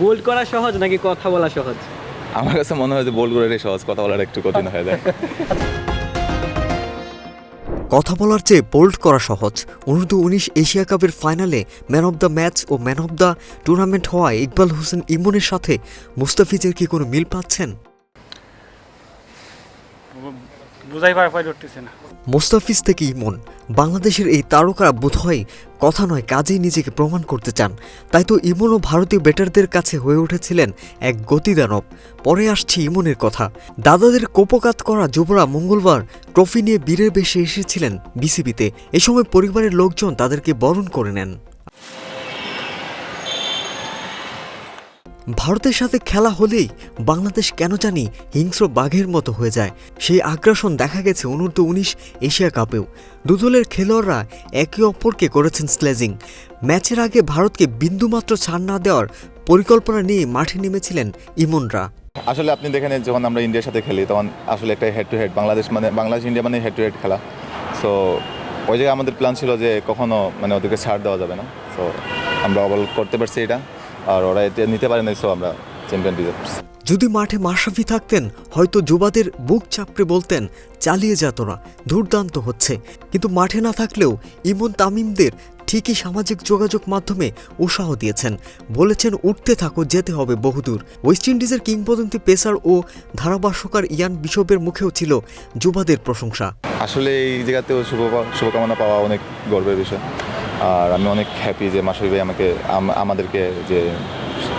Bold করা সহজ নাকি কথা বলা সহজ? আমার কাছে মনে হয় যে বোল্ড করে সহজ কথা বলার একটু কঠিন হয়ে যায়। কথা বলার চেয়ে বোল্ড করা সহজ। অনূর্ধ্ব উনিশ এশিয়া কাপের ফাইনালে ম্যান অব দ্য ম্যাচ ও ম্যান অব দ্য টুর্নামেন্ট হওয়ায় ইকবাল হোসেন ইমনের সাথে মুস্তাফিজের কি কোনো মিল পাচ্ছেন? বুঝাই পাই উঠতেছে না। মোস্তাফিজ থেকে ইমন বাংলাদেশের এই তারকারা বোধহয় কথা নয়, কাজেই নিজেকে প্রমাণ করতে চান। তাই তো ইমনও ভারতীয় ব্যাটারদের কাছে হয়ে উঠেছিলেন এক গতিদানব। পরে আসছি ইমনের কথা। দাদাদের কোপকাত করা যুবরা মঙ্গলবার ট্রফি নিয়ে বীরের বেশে এসেছিলেন বিসিবিতে। এ সময় পরিবারের লোকজন তাদেরকে বরণ করে নেন। ভারতের সাথে খেলা হলেই বাংলাদেশ কেন জানি হিংস্র বাঘের মতো হয়ে যায়। সেই আগ্রাসন দেখা গেছে অনূর্ধ্ব উনিশ এশিয়া কাপেও। দুদলের খেলোয়াড়রা একে অপরকে করেছেন স্লেজিং। ম্যাচের আগে ভারতকে বিন্দুমাত্র ছাড় না দেওয়ার পরিকল্পনা নিয়ে মাঠে নেমেছিলেন ইমনরা। আসলে আপনি দেখেন, যখন আমরা ইন্ডিয়ার সাথে খেলি, তখন আসলে একটা হেড টু হেড বাংলাদেশ মানে বাংলাদেশ ইন্ডিয়া মানে হেড টু হেড খেলা। সো ওই জায়গায় আমাদের প্ল্যান ছিল যে কখনো মানে ওদেরকে ছাড় দেওয়া যাবে না। সো আমরা অবল করতে পারছি এটা। আর ওরা এটা নিতে পারে না সো আমরা চ্যাম্পিয়ন পারছি যদি মাঠে মাশরাফি থাকতেন হয়তো যুবাদের বুক চাপড়ে বলতেন চালিয়ে যা তোরা দুর্দান্ত হচ্ছে। কিন্তু মাঠে না থাকলেও ইমন তামিমদের ঠিকই সামাজিক যোগাযোগ মাধ্যমে উৎসাহ দিয়েছেন। বলেছেন উঠতে থাকো যেতে হবে বহুদূর। ওয়েস্ট ইন্ডিজের কিংবদন্তি পেসার ও ধারাভাষ্যকার ইয়ান বিশপের মুখেও ছিল যুবাদের প্রশংসা। আসলে এই জায়গাতেও শুভ শুভকামনা পাওয়া অনেক গর্বের বিষয়। আর আমি অনেক হ্যাপি যে মাসুরি ভাই আমাকে আমাদেরকে যে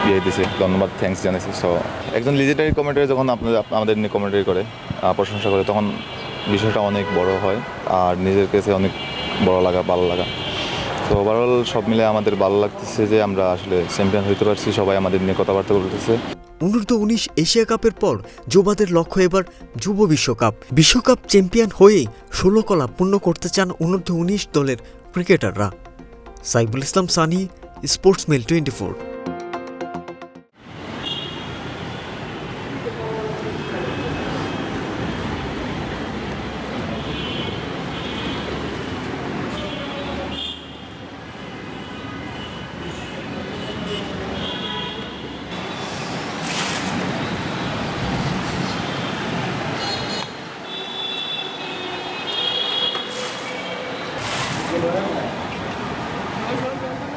ইয়ে দিয়েছে, ধন্যবাদ থ্যাঙ্কস জানাইছি। সো একজন লিজেন্ডারি কমেন্টারি যখন আপনাদের আমাদের নিয়ে কমেন্টারি করে প্রশংসা করে, তখন বিষয়টা অনেক বড় হয় আর নিজের কাছে অনেক বড় লাগা, ভালো লাগা। তো ওভারঅল সব মিলে আমাদের ভালো লাগতেছে যে আমরা আসলে চ্যাম্পিয়ন হইতে পারছি, সবাই আমাদের নিয়ে কথাবার্তা বলতেছে। অনূর্ধ্ব উনিশ এশিয়া কাপের পর যুবাদের লক্ষ্য এবার যুব বিশ্বকাপ। বিশ্বকাপ চ্যাম্পিয়ন হয়েই ষোলো কলা পূর্ণ করতে চান অনূর্ধ্ব উনিশ দলের ক্রিকেটাররা Saibul Islam Sunny sports mail twenty four Gracias. Okay, okay, okay.